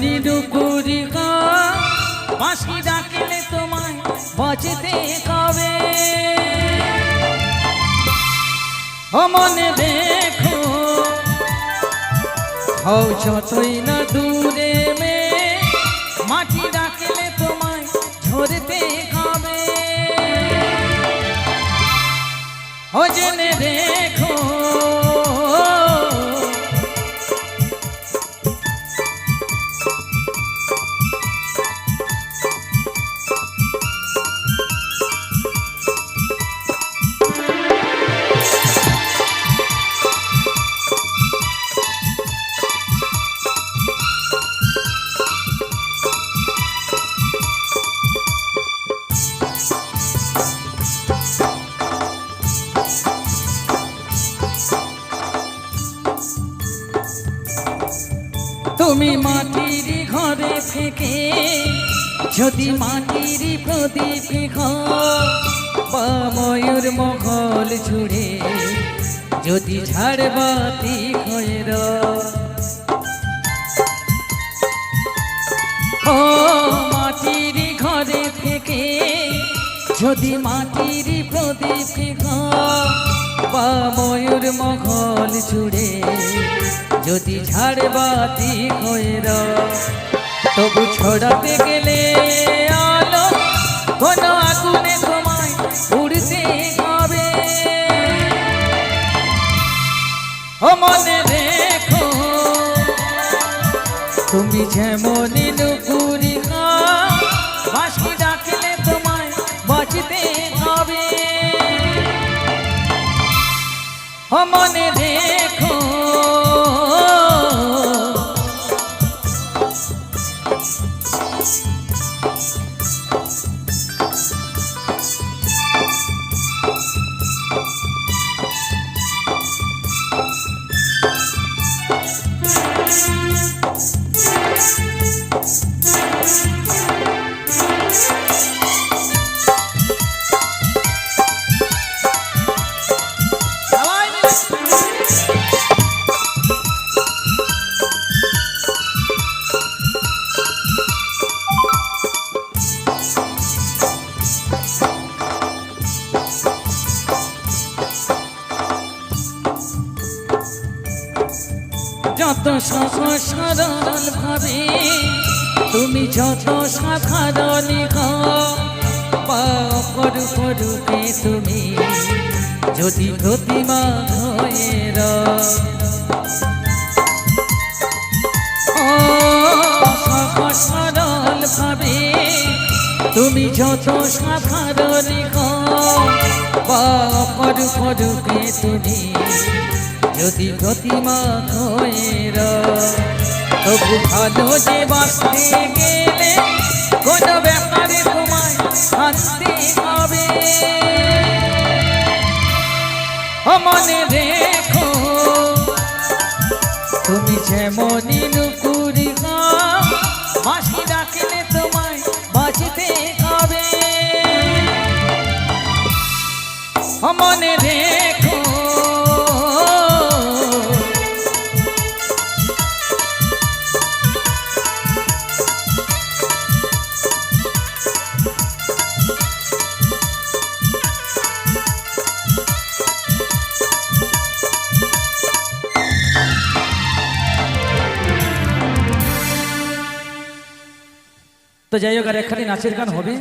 নিরুপুরি বাঁশি ডাকলে তোমায় বাঁচতে কবে মনে দেখো, হও যতই না দূরে মে, মাটি ডাকলে তোমায় ঝরতে কবে ও জেনে দেখো তুমি মাটির ঘরে থেকে যদি মাটির প্রদীপ বা ময়ূর মহল ছুড়ে যদি ঝাড়বাতি হয়ে ও মাটির ঘরে থেকে যদি মাটির প্রদীপ বা মহল ছুড়ে যদি ঝাড়বাতি হয়ে রয় তবু ছড়াতে গেলে আলো কোন আগুনে তোমায় উড়তে হবে। ও মনে রেখো, তুমি যেমন নুপুরি বাসি মনে রেখো যত সরল ভাবে, তুমি যত সাধারণ করু করুকে তুমি, যদি প্রতিমা হয়ে সরল ভাবে, তুমি যত সাধারণ করু করুকে তুমি যদি প্রতিমা ধর তবু ভালো যে বাঁচতে গেলে কোনো ব্যাপারে তোমায় শান্তি ও মনে রেখো, তুমি যেমনই তো যাই হোক আর এখানে নাচের গান হবে।